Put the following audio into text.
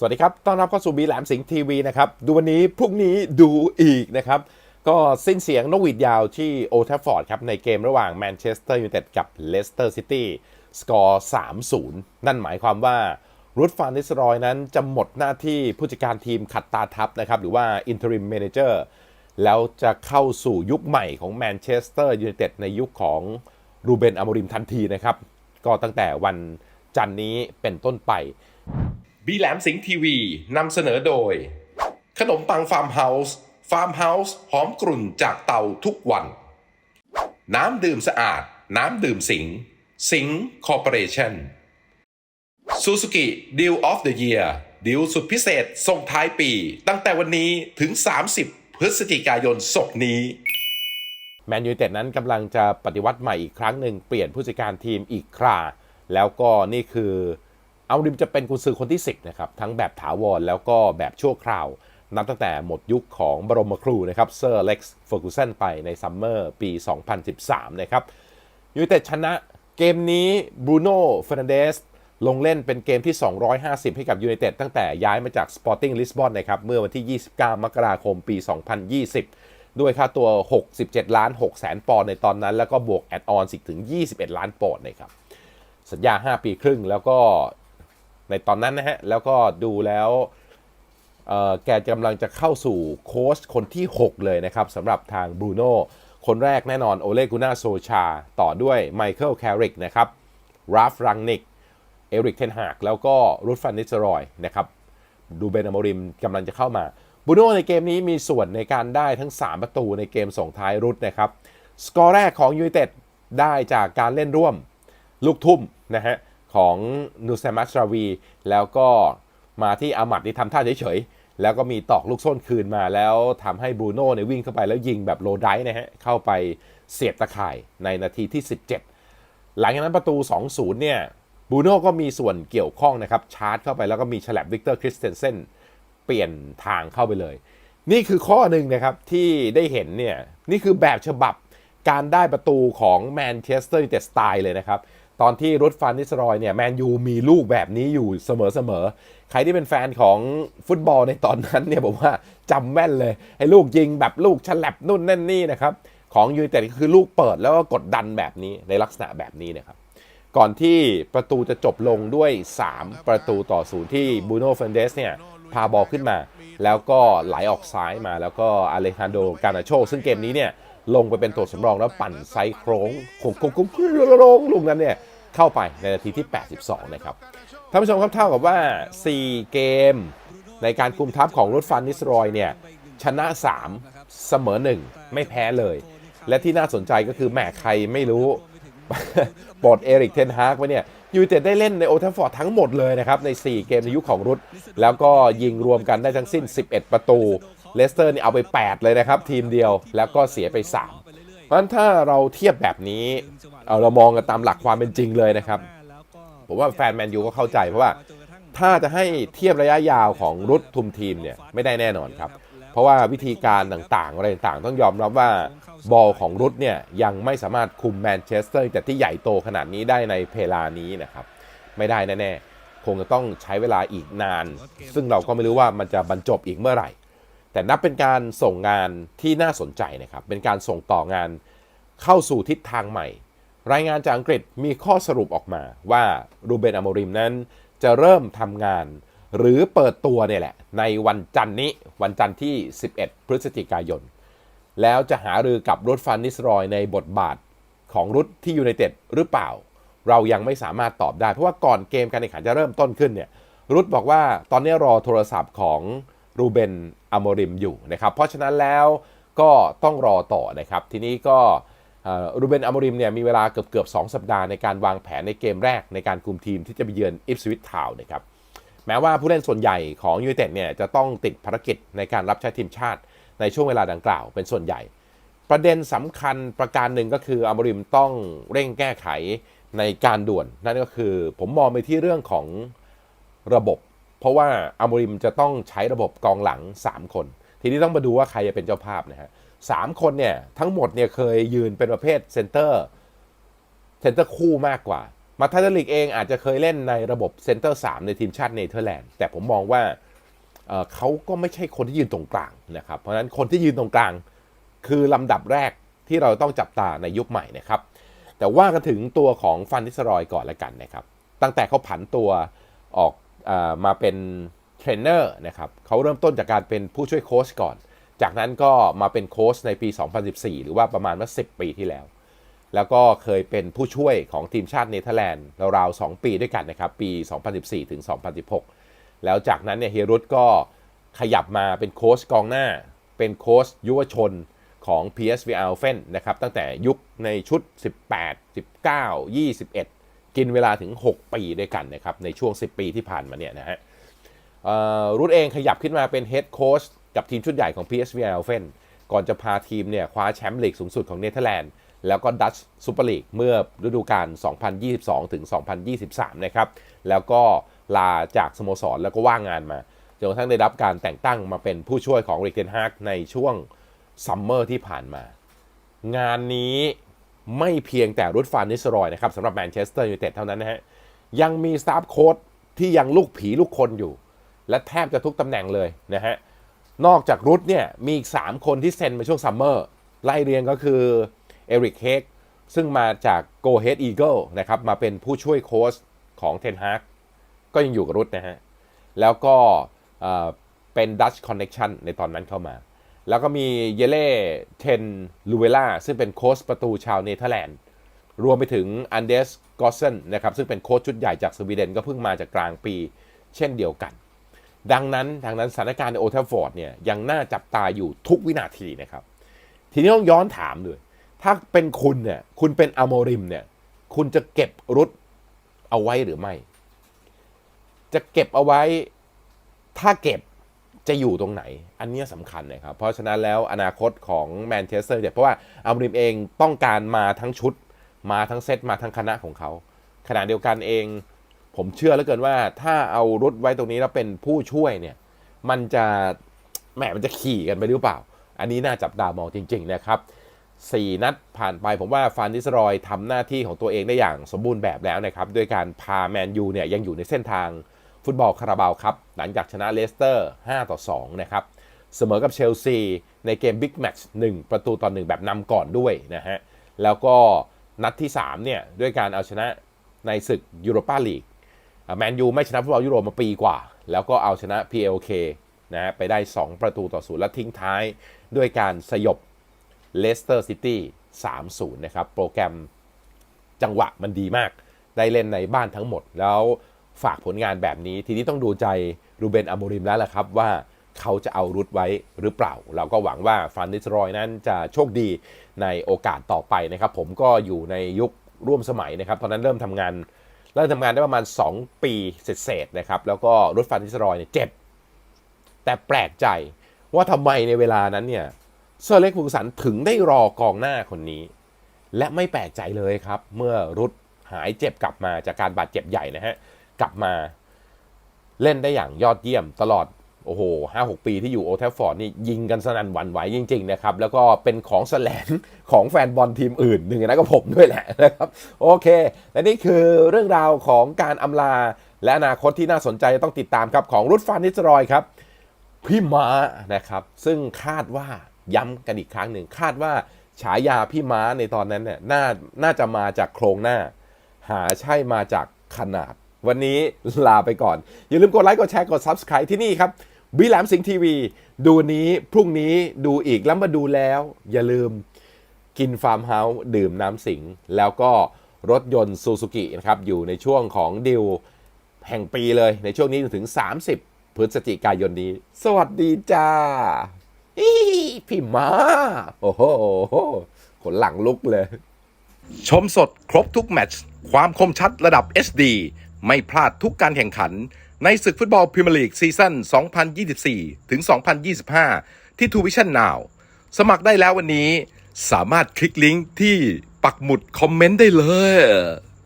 สวัสดีครับ ต้อนรับเข้าสู่บีแหลมสิงห์ทีวีนะครับ ดูวันนี้พรุ่งนี้ดูอีกนะครับ ก็สิ้นเสียงนกหวีดยาวที่โอทัฟฟอร์ดครับ ในเกมระหว่างแมนเชสเตอร์ยูไนเต็ดกับเลสเตอร์ซิตี้สกอร์ 3-0 นั่นหมายความว่ารูดฟานนิสรอยนั้นจะหมดหน้าที่ผู้จัดการทีมขัดตาทับนะครับ หรือว่าอินเทอริมเมนเจอร์แล้วจะเข้าสู่ยุคใหม่ของแมนเชสเตอร์ยูไนเต็ดในยุคของรูเบนอมริมทันทีนะครับ ก็ตั้งแต่วันจันนี้เป็นต้นไป บีแหลมสิงห์ทีวีนำเสนอโดย ขนมปังฟาร์มเฮาส์ฟาร์มเฮาส์หอมกลุ่นจากเตาทุกวัน น้ำดื่มสะอาด น้ำดื่มสิงห์สิงห์คอร์ปอเรชั่นซูซูกิดีลออฟเดอะเยียร์ดีลสุดพิเศษส่งท้ายปี ตั้งแต่วันนี้ถึง 30 พฤศจิกายนศกนี้แมนยูเต็ดนั้นกำลังจะปฏิวัติใหม่อีกครั้งหนึ่งเปลี่ยนผู้จัดการทีมอีกคราแล้วก็นี่คือ อาริมจะเป็นกุญซือคนที่ 10 นะครับ ทั้งแบบถาวรแล้วก็แบบชั่วคราว นับตั้งแต่หมดยุคของบรมครูนะครับเซอร์เล็กซ์เฟอร์กูสันไปในซัมเมอร์ปี 2013 นะครับยูไนเต็ดชนะเกมนี้บรูโน่เฟรนันเดสลงเล่นเป็นเกมที่ 250 ให้กับยูไนเต็ดตั้งแต่ย้ายมาจาก Sporting Lisbon นะครับเมื่อวันที่ 29 มกราคมปี 2020 ด้วยค่าตัว 67 ล้าน6แสนปอนด์ในตอนนั้น แล้วก็บวกแอดออนสิถึง 21 ล้านปอนด์นะครับสัญญา 5 ปีครึ่งแล้วก็ ในตอนนั้นนะฮะ แล้วก็ดูแล้วแกกำลังจะเข้าสู่โค้ชคนที่ 6 เลยนะครับสำหรับทางบรูโน่คนแรกแน่นอนโอเลกุน่าโซชา ต่อด้วยไมเคิลแคริกนะครับราฟรังนิก เอริกเทนฮาก แล้วก็รูดฟันนิสรอยนะครับดูเบนอมริมกำลังจะเข้ามาบูโน่ในเกมนี้มีส่วนในการได้ทั้ง 3 ประตูในเกมส่งท้ายรุดนะครับ สกอร์แรกของยูไนเต็ดได้จากการเล่นร่วม ลูกทุ่มนะฮะ ของนูเซมัสราวี แล้วก็มาที่อามัดนี่ทำท่าเฉยๆ แล้วก็มีตอกลูกส้นคืนมาแล้วทำให้บรูโน่ในยวิ่งเข้าไปแล้วยิงแบบโลไดนะฮะ เข้าไปเสียบตะข่ายในนาทีที่ 17 หลังจากนั้นประตู 2-0 เนี่ยบรูโน่ก็มีส่วนเกี่ยวข้องนะครับ ชาร์จเข้าไปแล้วก็มีฉลับวิกเตอร์คริสเตนเซนเปลี่ยนทางเข้าไปเลย นี่คือข้อหนึ่งนะครับที่ได้เห็นเนี่ย นี่คือแบบฉบับการได้ประตูของแมนเชสเตอร์ยูไนเต็ดสไตล์เลยนะครับ ตอนที่รุดฟันนิสรอยเนี่ยแมนยูมีลูกแบบนี้อยู่เสมอๆ ใครที่เป็นแฟนของฟุตบอลในตอนนั้นเนี่ยผมว่าจำแม่นเลยไอ้ลูกยิงแบบลูกฉลับนู่นนั่นนี่นะครับ ของยูไนเต็ดก็คือลูกเปิดแล้วก็กดดันแบบนี้ในลักษณะแบบนี้นะครับ ก่อนที่ประตูจะจบลงด้วย 3 ประตูต่อศูนย์ที่บูโน่เฟนเดสเนี่ยพาบอลขึ้นมา แล้วก็ไหลออกซ้ายมาแล้วก็อเลฮันโดกานาโช ซึ่งเกมนี้เนี่ยลงไปเป็นตัวสำรองแล้วปั่นไซโครงโค้งโค้งโค้งโค้งลูกนั้นเนี่ย เข้าไปในนาทีที่ 82 นะครับท่านผู้ชมครับเท่ากับว่า 4 เกม ในการคุมทัพของรถฟันนิสรอยเนี่ยชนะ 3 เสมอ 1 ไม่แพ้เลย และที่น่าสนใจก็คือแหมใครไม่รู้ปลดเอริกเทนฮากไว้เนี่ยยูเต็ดได้เล่นในโอทัฟฟอร์ดทั้งหมดเลยนะครับ ใน 4 เกมในยุคของรุดแล้วก็ยิงรวมกันได้ทั้งสิ้น 11 ประตู เลสเตอร์นี่เอาไป 8 เลยนะครับ ทีมเดียวแล้วก็เสียไป 3 เพราะฉะนั้นถ้าเราเทียบแบบนี้ เอาเรามองกันตามหลักความเป็นจริงเลยนะครับผมว่าแฟนแมนยูก็เข้าใจเพราะว่าถ้าจะให้เทียบระยะยาวของรุดทุมทีมเนี่ยไม่ได้แน่นอนครับ เพราะว่าวิธีการต่างๆอะไรต่างๆต้องยอมรับว่าบอลของรุดเนี่ยยังไม่สามารถคุมแมนเชสเตอร์แต่ที่ใหญ่โตขนาดนี้ได้ในเพลานี้นะครับ ไม่ได้แน่ๆคงจะต้องใช้เวลาอีกนาน ซึ่งเราก็ไม่รู้ว่ามันจะบรรจบอีกเมื่อไหร่ แต่นับเป็นการส่งงานที่น่าสนใจนะครับเป็นการส่งต่องานเข้าสู่ทิศทางใหม่ รายงานจากอังกฤษมีข้อสรุปออกมาว่ารูเบนอโมริมนั้นจะเริ่มทำงาน หรือเปิดตัวเนี่ยแหละ ในวันจันนี้วันจันทร์ที่ 11 พฤศจิกายน แล้วจะหารือกับรุดฟันนิสรอยในบทบาทของรุดที่ยูไนเต็ดหรือเปล่า เรายังไม่สามารถตอบได้ เพราะว่าก่อนเกมการแข่งขันจะเริ่มต้นขึ้นเนี่ยรุดบอกว่าตอนนี้รอโทรศัพท์ของรูเบนอโมริมอยู่นะครับเพราะฉะนั้นแล้วก็ต้องรอต่อนะครับทีนี้ก็ รูเบนอโมริมเนี่ยมีเวลาเกือบเกือบสสัปดาห์ในการวางแผนในเกมแรกในการคุมทีมที่จะไปเยือนอิฟสวิตทาวน์นะครับแม้ว่าผู้เล่นส่วนใหญ่ของยูไนเต็ดเนี่ยจะต้องติดภารกิจในการรับใช้ทีมชาติในช่วงเวลาดังกล่าวเป็นส่วนใหญ่ ประเด็นสำคัญประการหนึ่งก็คืออมริมต้องเร่งแก้ไขในการด่วน นั่นก็คือผมมองไปที่เรื่องของระบบ เพราะว่าอมริมจะต้องใช้ระบบกองหลัง 3 คน ทีนี้ต้องมาดูว่าใครจะเป็นเจ้าภาพนะฮะสามคนเนี่ยทั้งหมดเนี่ยเคยยืนเป็นประเภทเซนเตอร์เซนเตอร์คู่มากกว่า มาทาเดลิกเองอาจจะเคยเล่นในระบบเซนเตอร์3ในทีมชาติเนเธอร์แลนด์แต่ผมมองว่าเเขาก็ไม่ใช่คนที่ยืนตรงกลางนะครับ เพราะฉะนั้นคนที่ยืนตรงกลางคือลำดับแรกที่เราต้องจับตาในยุคใหม่นะครับ แต่ว่ากันถึงตัวของฟันนิสรอยก่อนละกันนะครับ ตั้งแต่เขาผันตัวออกออมาเป็น เทรนเนอร์นะครับเขาเริ่มต้นจากการเป็นผู้ช่วยโค้ชก่อน จากนั้นก็มาเป็นโค้ชในปี 2014 หรือว่าประมาณว่า10 ปีที่แล้ว แล้วก็เคยเป็นผู้ช่วยของทีมชาติเนเธอร์แลนด์ราวๆ2ปีด้วยกันนะครับ ปี 2014 ถึง 2016 แล้วจากนั้นเนี่ยเฮรุตก็ขยับมาเป็นโค้ชกองหน้า เป็นโค้ชยุวชนของ PSV a l p h e n นะครับ ตั้งแต่ยุคในชุด 18 19 21 กินเวลาถึง 6 ปีด้วยกันนะครับ ในช่วง 10 ปีที่ผ่านมาเนี่ยนะฮะ รุดเองขยับขึ้นมาเป็นเฮดโค้ชกับทีมชุดใหญ่ของ PSV e i n d h o v e n ก่อนจะพาทีมเนี่ยคว้าแชมป์ลีกสูงสุดของเนเธอร์แลนด์แล้วก็ดัชซูเปอร์ลีกเมื่อฤดูกาล 2022 ถึง 2023 นะครับ แล้วก็ลาจากสโมสรแล้วก็ว่างงานมาจนกระทั่งได้รับการแต่งตั้งมาเป็นผู้ช่วยของริกเทนฮากในช่วงซัมเมอร์ที่ผ่านมา งานนี้ไม่เพียงแต่รุดฟานนิสรอยนะครับสำหรับแมนเชสเตอร์ยูไนเต็ดเท่านั้นนะฮะยังมีสตาฟโค้ดที่ยังลูกผีลูกคนอยู่ และแทบจะทุกตำแหน่งเลยนะฮะ นอกจากรุดเนี่ยมีอีก 3 คนที่เซ็นมาช่วงซัมเมอร์ไล่เรียงก็คือเอริกเฮกซึ่งมาจาก Go Head Eagle นะครับมาเป็นผู้ช่วยโค้ชของเทนฮากก็ยังอยู่กับรุดนะฮะ แล้วก็เอ่อเป็น Dutch Connection ในตอนนั้นเข้ามา แล้วก็มีเยเล่เทนลูเวล่าซึ่งเป็นโค้ชประตูชาวเนเธอร์แลนด์รวมไปถึงอันเดสกอสเซนนะครับซึ่งเป็นโค้ชชุดใหญ่จากสวีเดนก็เพิ่งมาจากกลางปี เช่นเดียวกัน ดังนั้นดังนั้นสถานการณ์ในโอเทฟอร์ดเนี่ยยังน่าจับตาอยู่ทุกวินาทีนะครับ ทีนี้ต้องย้อนถามเลย ถ้าเป็นคุณเนี่ยคุณเป็นอโมริมเนี่ยคุณจะเก็บรุดเอาไว้หรือไม่ จะเก็บเอาไว้ถ้าเก็บจะอยู่ตรงไหน อันนี้สำคัญนะครับ เพราะฉะนั้นแล้วอนาคตของแมนเชสเตอร์เนี่ยเพราะว่าอัมริมเองต้องการมาทั้งชุด มาทั้งเซตมาทั้งคณะของเขา ขณะเดียวกันเอง ผมเชื่อเหลือเกินว่าถ้าเอารุดไว้ตรงนี้แล้วเป็นผู้ช่วยเนี่ย มันจะแหมมันจะขี่กันไปหรือเปล่า อันนี้น่าจับตามองจริง ๆ นะครับ4นัดผ่านไปผมว่าฟานดิสรอยทำหน้าที่ของตัวเองได้อย่างสมบูรณ์แบบแล้วนะครับด้วยการพาแมนยูเนี่ยยังอยู่ในเส้นทางฟุตบอลคาราบาวครับ หลังจากชนะเลสเตอร์ 5 ต่อ 2 นะครับ เสมอกับเชลซีในเกมบิ๊กแมตช์1ประตูต่อ 1 แบบนำก่อนด้วยนะฮะ แล้วก็นัดที่ 3 เนี่ย ด้วยการเอาชนะในศึกยูโรปาลีก แมนยูไม่ชนะฟุตบอลยุโรปมาปีกว่า แล้วก็เอาชนะ PLK นะฮะไปได้ 2 ประตูต่อศูนย์และทิ้งท้ายด้วยการสยบเลสเตอร์ซิตี้3-0 นะครับ โปรแกรมจังหวะมันดีมาก ได้เล่นในบ้านทั้งหมด แล้วฝากผลงานแบบนี้ ทีนี้ต้องดูใจรูเบนอโมริมแล้วล่ะครับว่าเขาจะเอารุดไว้หรือเปล่า เราก็หวังว่าฟานดิสรอยนั้นจะโชคดีในโอกาสต่อไปนะครับ ผมก็อยู่ในยุคร่วมสมัยนะครับ ตอนนั้นเริ่มทำงาน เริ่มทำงานได้ประมาณ 2 ปีเศษๆนะครับ แล้วก็รถฟันดิสรอยเนี่ยเจ็บ แต่แปลกใจว่าทำไมในเวลานั้นเนี่ยเซอร์เล็กฟูกสันถึงได้รอกองหน้าคนนี้ และไม่แปลกใจเลยครับ เมื่อรุดหายเจ็บกลับมาจากการบาดเจ็บใหญ่นะฮะ กลับมาเล่นได้อย่างยอดเยี่ยมตลอด โอ้โหห้าหกปีที่อยู่โอเทลฟอร์ดนี่ยิงกันสนั่นหวั่นไหวจริงๆนะครับ แล้วก็เป็นของแสลงของแฟนบอลทีมอื่นหนึ่งนนั้นก็ผมด้วยแหละนะครับ โอเค และนี่คือเรื่องราวของการอำลา และอนาคตที่น่าสนใจต้องติดตามครับ ของรุดฟานนิสรอยครับ พี่ม้านะครับ ซึ่งคาดว่าย้ำกันอีกครั้งหนึ่งคาดว่าฉายาพี่ม้าในตอนนั้นเนี่ยน่าน่าจะมาจากโครงหน้า หาใช่มาจากขนาด วันนี้ลาไปก่อน อย่าลืมกดไลค์กดแชร์กด Subscribe ที่นี่ครับ บีแหลมสิงห์ทีวี ดูนี้พรุ่งนี้ดูอีกแล้วมาดูแล้ว อย่าลืมกินฟาร์มเฮาส์ดื่มน้ำสิง แล้วก็รถยนต์ซูซูกินะครับอยู่ในช่วงของดิวแห่งปีเลยในช่วงนี้จนถึง 30 พฤศจิกายนนี้ สวัสดีจ้าพี่มาโอ้โหขนหลังลุกเลย ชมสดครบทุกแมตช์ความคมชัดระดับ HD ไม่พลาดทุกการแข่งขัน ในศึกฟุตบอลพรีเมียร์ลีกซีซั่น 2024 ถึง 2025 ที่ทูวิชั่นนาวสมัครได้แล้ววันนี้ สามารถคลิกลิงก์ที่ปักหมุดคอมเมนต์ได้เลย